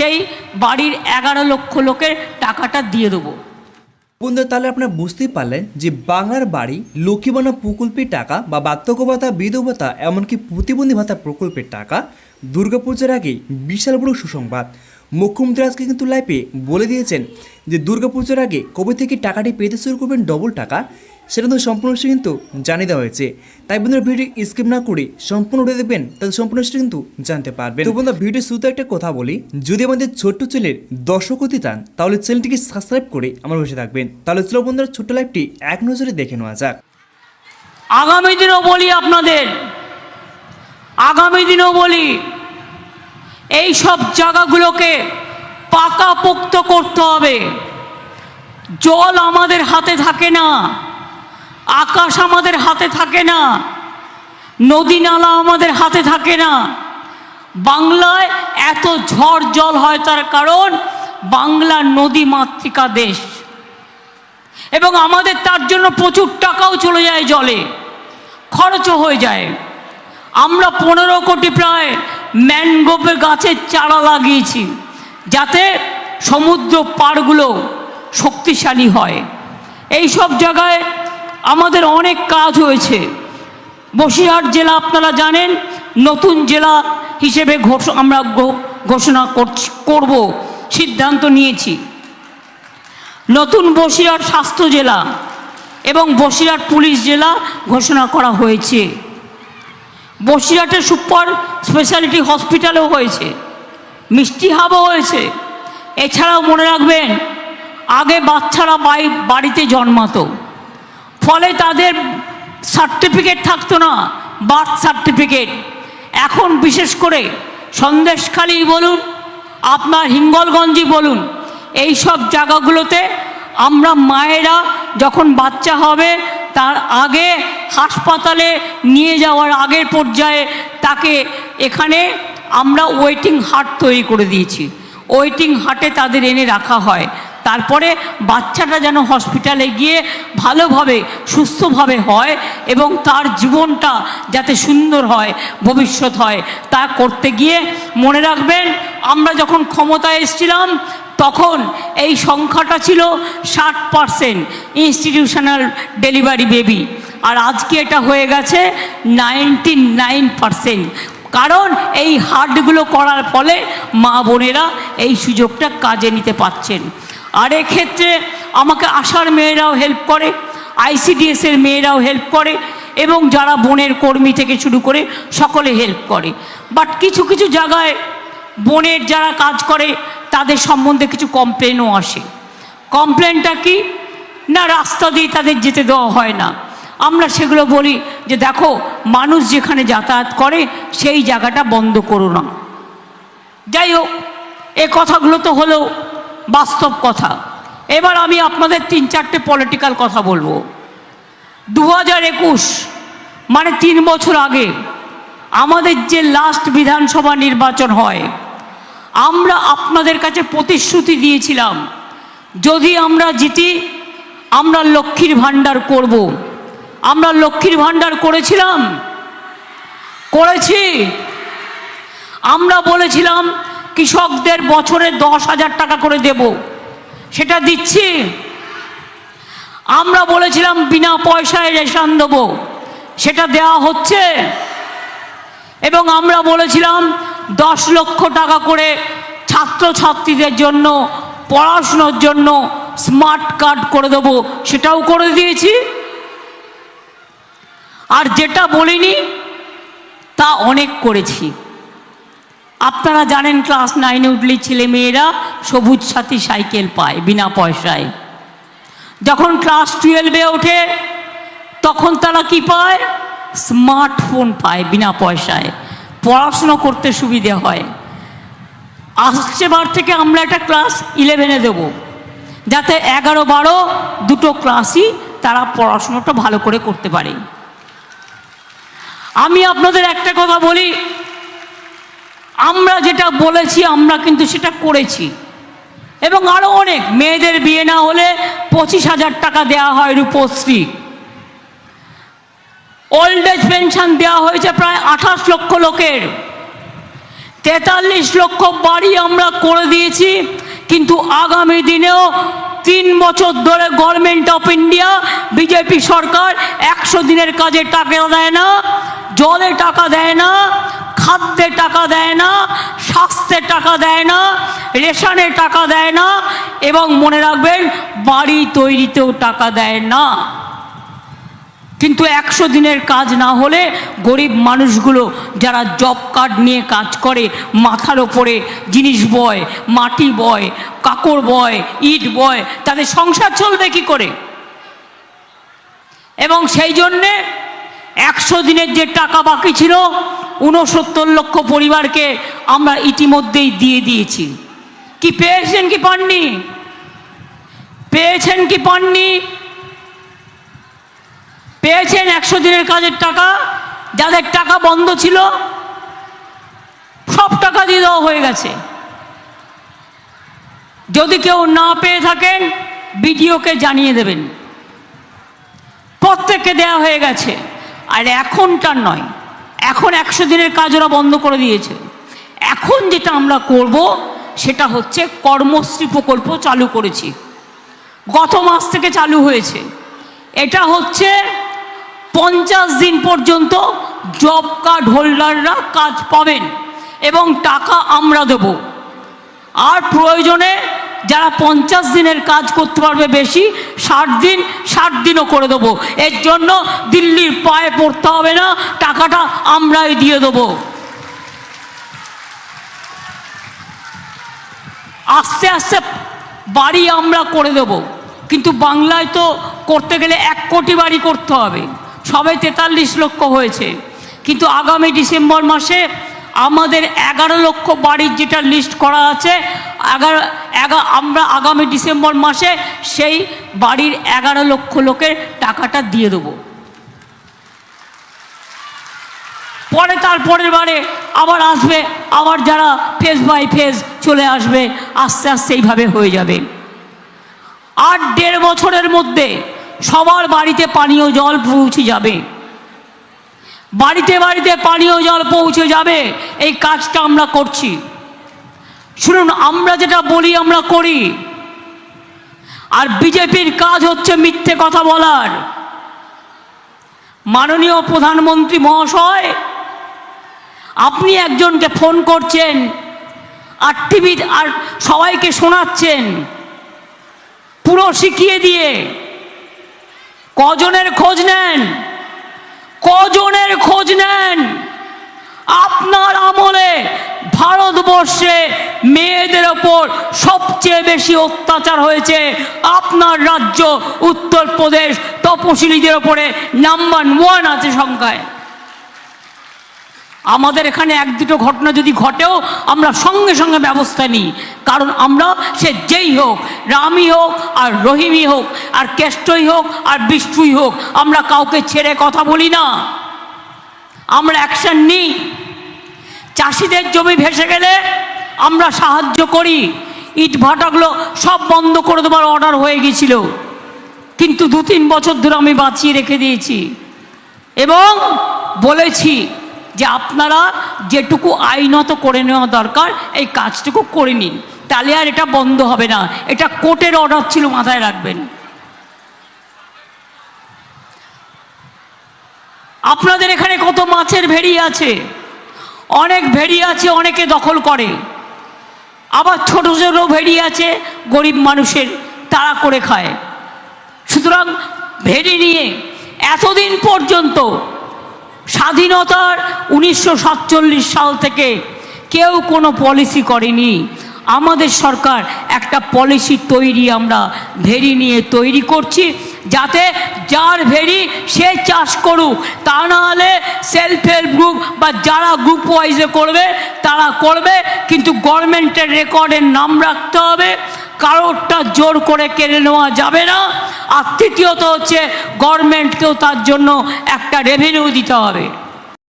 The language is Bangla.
সেই বাড়ির এগারো লক্ষ লোকের টাকাটা দিয়ে দেবো। বন্ধুরা তাহলে আপনারা বুঝতেই পারলেন যে বাংলার বাড়ি লক্ষ্মীবানা প্রকল্পের টাকা বা বার্ধক্য ভাতা বিধবা ভাতা এমনকি প্রতিবন্ধী ভাতা প্রকল্পের টাকা দুর্গাপূজার আগেই বিশাল বড় সুসংবাদ। মুখ্যমন্ত্রী আজকে কিন্তু লাইফে বলে দিয়েছেন যে দুর্গাপূজার আগে কবে থেকে টাকাটি পেতে শুরু করবেন ডবল টাকা? সেটা তো সম্পূর্ণ কিন্তু জানিয়ে দেওয়া হয়েছে। তাই বন্ধুরা ভিডিও স্কিপ না করে সম্পূর্ণ উঠে দেখবেন, তাহলে সম্পূর্ণ কিন্তু জানতে পারবেন। তো বন্ধুরা ভিডিও শুরুতে একটা কথা বলি, যদি আমাদের ছোট্ট চ্যানেলের দর্শক হতে চান, তাহলে চ্যানেলটিকে সাবস্ক্রাইব করে আমার বসে থাকবেন। তাহলে চলো বন্ধুরা ছোট্ট লাইভটি এক নজরে দেখে নেওয়া যাক। আগামী দিনও বলি আপনাদের, আগামী দিনও বলি এই সব জায়গাগুলোকে পাকাপোক্ত করতে হবে। জল আমাদের হাতে থাকে না। আকাশ আমাদের হাতে থাকে না, নদী নালা আমাদের হাতে থাকে না। বাংলায় এত ঝড় জল হয় তার কারণ বাংলা নদী মাতৃকা দেশ। এবং আমাদের তার জন্য প্রচুর টাকাও চলে যায় জলে, খরচও হয়ে যায়। আমরা পনেরো কোটি প্রায় ম্যানগ্রোভের গাছের চারা লাগিয়েছি, যাতে সমুদ্র পাড়গুলো শক্তিশালী হয়। এই সব জায়গায় আমাদের অনেক কাজ হয়েছে। বসিরহাট জেলা আপনারা জানেন, নতুন জেলা হিসেবে ঘোষ, আমরা ঘোষণা করব, সিদ্ধান্ত নিয়েছি। নতুন বসিরহাট স্বাস্থ্য জেলা এবং বসিরহাট পুলিশ জেলা ঘোষণা করা হয়েছে। বসিরহাটের সুপার স্পেশালিটি হসপিটালও হয়েছে, মিষ্টি হাবও হয়েছে। এছাড়াও মনে রাখবেন, আগে বাচ্চারা বাড়িতে জন্মাতো। ফলে তাদের সার্টিফিকেট থাকতো না বার্থ সার্টিফিকেট এখন বিশেষ করে সন্দেশখালী বলুন, আপনার হিঙ্গলগঞ্জই বলুন এই সব জায়গাগুলোতে আমরা মায়েরা যখন বাচ্চা হবে, তার আগে হাসপাতালে নিয়ে যাওয়ার আগের পর্যায়ে তাকে এখানে আমরা ওয়েটিং হাট তৈরি করে দিয়েছি। ওয়েটিং হাটে তাদের এনে রাখা হয়। তারপরে বাচ্চাটা যেন হসপিটালে গিয়ে ভালোভাবে, সুস্থভাবে হয় এবং তার জীবনটা যাতে সুন্দর হয়, ভবিষ্যৎ হয়, তা করতে গিয়ে মনে রাখবেন, আমরা যখন ক্ষমতায় এসেছিলাম, তখন এই সংখ্যাটা ছিল ষাট পারসেন্ট ইনস্টিটিউশনাল ডেলিভারি বেবি আর আজকে এটা হয়ে গেছে নাইনটি নাইন পারসেন্ট কারণ এই হাটগুলো করার ফলে মা বোনেরা এই সুযোগটা কাজে নিতে পারছেন। আর এক্ষেত্রে আমাকে আশার মেয়েরাও হেল্প করে আইসিডিএসের মেয়েরাও হেল্প করে এবং যারা বনের কর্মী থেকে শুরু করে সকলে হেল্প করে। বাট কিছু কিছু জায়গায় বনের যারা কাজ করে তাদের সম্বন্ধে কিছু কমপ্লেনও আসে। কমপ্লেনটা কি? না, রাস্তা দিয়ে তাদের যেতে দেওয়া হয় না। আমরা সেগুলো বলি যে দেখো, মানুষ যেখানে যাতায়াত করে সেই জায়গাটা বন্ধ করো না। যাই হোক, এ কথাগুলো তো হলো। বাস্তব কথা। এবার আমি আপনাদের তিন চারটে পলিটিক্যাল কথা বলব। দু হাজার একুশ মানে তিন বছর আগে, আমাদের যে লাস্ট বিধানসভা নির্বাচন হয়, আমরা আপনাদের কাছে প্রতিশ্রুতি দিয়েছিলাম, যদি আমরা জিতি, আমরা লক্ষ্মীর ভাণ্ডার করব। আমরা লক্ষ্মীর ভাণ্ডার করেছিলাম? করেছি। আমরা বলেছিলাম কৃষকদের বছরে দশ হাজার টাকা করে দেব। সেটা দিচ্ছি। আমরা বলেছিলাম বিনা পয়সায় রেশন দেবো। সেটা দেওয়া হচ্ছে। এবং আমরা বলেছিলাম দশ লক্ষ টাকা করে ছাত্রছাত্রীদের জন্য, পড়াশুনোর জন্য স্মার্ট কার্ড করে দেবো। সেটাও করে দিয়েছি। আর যেটা বলিনি, তা অনেক করেছি। আপনারা জানেন ক্লাস নাইনে উঠলে ছেলে মেয়েরা সবুজ সাথী সাইকেল পায় বিনা পয়সায়। যখন ক্লাস টুয়েলভে ওঠে, তখন তারা কি পায়? স্মার্টফোন পায় বিনা পয়সায়। পড়াশুনো করতে সুবিধে হয়। আসছে বার থেকে আমরা একটা ক্লাস ইলেভেনে দেব। যাতে এগারো বারো দুটো ক্লাসই তারা পড়াশুনোটা ভালো করে করতে পারে। আমি আপনাদের একটা কথা বলি আমরা যেটা বলেছি, আমরা কিন্তু সেটা করেছি। এবং আরও অনেক, মেয়েদের বিয়ে না হলে পঁচিশ হাজার টাকা দেওয়া হয় রূপশ্রী। ওল্ড এজ পেনশন দেওয়া হয়েছে প্রায় আঠাশ লক্ষ লোকের। তেতাল্লিশ লক্ষ বাড়ি আমরা করে দিয়েছি, কিন্তু আগামী দিনেও তিন বছর ধরে গভর্নমেন্ট অফ ইন্ডিয়া বিজেপি সরকার একশো দিনের কাজে টাকা দেয় না, জলে টাকা দেয় না খাদ্যে টাকা দেয় না, স্বাস্থ্যে টাকা দেয় না, রেশনে টাকা দেয় না, এবং মনে রাখবেন, বাড়ি তৈরিতেও টাকা দেয় না। কিন্তু একশো দিনের কাজ না হলে গরিব মানুষগুলো যারা জব কার্ড নিয়ে কাজ করে, মাথার ওপরে জিনিস বয়, মাটি বয় কাকড় বয়, ইট বয়, তাদের সংসার চলবে কি করে? এবং সেই জন্যে একশো দিনের যে টাকা বাকি ছিল ঊনসত্তর লক্ষ পরিবারকে আমরা ইতিমধ্যেই দিয়ে দিয়েছি। কি পেয়েছেন কি পাননি? পেয়েছেন কি পাননি? পেয়েছেন একশো দিনের কাজের টাকা? যাদের টাকা বন্ধ ছিল, সব টাকা দিয়ে দেওয়া হয়ে গেছে। যদি কেউ না পেয়ে থাকেন, বিডিওকে জানিয়ে দেবেন। প্রত্যেককে দেওয়া হয়ে গেছে। আর এখনটার নয়। এখন একশো দিনের কাজ ওরা বন্ধ করে দিয়েছে। এখন যেটা আমরা করব, সেটা হচ্ছে কর্মশ্রী প্রকল্প চালু করেছি। গত মাস থেকে চালু হয়েছে। এটা হচ্ছে পঞ্চাশ দিন পর্যন্ত জব কার্ড হোল্ডাররা কাজ পাবেন এবং টাকা আমরা দেব। আর প্রয়োজনে যারা পঞ্চাশ দিনের কাজ করতে পারবে বেশি, ষাট দিন, ষাট দিনও করে দেবো। এর জন্য দিল্লির পায়ে পড়তে হবে না, টাকাটা আমরাই দিয়ে দেবো। আস্তে আস্তে বাড়ি আমরা করে দেব। কিন্তু বাংলায় তো করতে গেলে এক কোটি বাড়ি করতে হবে। সবে তেতাল্লিশ লক্ষ হয়েছে। কিন্তু আগামী ডিসেম্বর মাসে আমাদের এগারো লক্ষ বাড়ির যেটা লিস্ট করা আছে এগারো, এগা, আমরা আগামী ডিসেম্বর মাসে সেই বাড়ির এগারো লক্ষ লোকের টাকাটা দিয়ে দেবো। পরে তার পরের বারে আবার আসবে, আবার যারা ফেজ বাই ফেজ চলে আসবে, আস্তে আস্তে এইভাবে হয়ে যাবে। আর দেড় বছরের মধ্যে সবার বাড়িতে পানীয় জল পৌঁছে যাবে। বাড়িতে বাড়িতে পানীয় জল পৌঁছে যাবে, এই কাজটা আমরা করছি। শুনুন, আমরা যেটা বলি, আমরা করি। আর বিজেপির কাজ হচ্ছে মিথ্যে কথা বলার। মাননীয় প্রধানমন্ত্রী মহাশয়, আপনি একজনকে ফোন করছেন আর টিভি আর সবাইকে শোনাচ্ছেন, পুরো শিখিয়ে দিয়ে। কজনের খোঁজ নেন? কজনের খোঁজ নেন? আপনার আমলে ভারতবর্ষে মেয়েদের ওপর সবচেয়ে বেশি অত্যাচার হয়েছে আপনার রাজ্য, উত্তরপ্রদেশ, তপশিলীদের ওপরে নাম্বার ওয়ান আছে সংখ্যায়। আমাদের এখানে এক দুটো ঘটনা যদি ঘটেও, আমরা সঙ্গে সঙ্গে ব্যবস্থা নিই। কারণ আমরা সে যেই হোক, রামই হোক আর রহিমই হোক, আর কেষ্টই হোক আর বিষ্ণুই হোক, আমরা কাউকে ছেড়ে কথা বলি না। আমরা অ্যাকশন নিই। চাষিদের জমি ভেসে গেলে আমরা সাহায্য করি। ইট ভাটাগুলো সব বন্ধ করে দেওয়ার অর্ডার হয়ে গেছিল কিন্তু দু তিন বছর ধরে আমি বাঁচিয়ে রেখে দিয়েছি। এবং বলেছি যে আপনারা যেটুকু আইনত করে নেওয়া দরকার, এই কাজটুকু করে নিন। তাহলে আর এটা বন্ধ হবে না। এটা কোর্টের অর্ডার ছিল, মাথায় রাখবেন। আপনাদের এখানে কত মাছের ভেড়ি আছে? অনেক ভেড়ি আছে, অনেকে দখল করে। আবার ছোট ছোট ভেড়ি আছে, গরিব মানুষের তারা করে খায়। সুতরাং ভেড়ি নিয়ে এতদিন পর্যন্ত স্বাধীনতার উনিশশো সাতচল্লিশ সাল থেকে কেউ কোনো পলিসি করেনি। আমাদের সরকার একটা পলিসি তৈরি আমরা ভেড়ি নিয়ে তৈরি করছি। যাতে যার ভেরি সে চাষ করুক। তা না হলে সেলফ হেল্প গ্রুপ বা যারা গ্রুপ ওয়াইজে করবে, তারা করবে। কিন্তু গভর্নমেন্টের রেকর্ডের নাম রাখতে হবে। কারোরটা জোর করে কেড়ে নেওয়া যাবে না। আর তৃতীয়ত হচ্ছে গভর্নমেন্টকেও তার জন্য একটা রেভিনিউ দিতে হবে।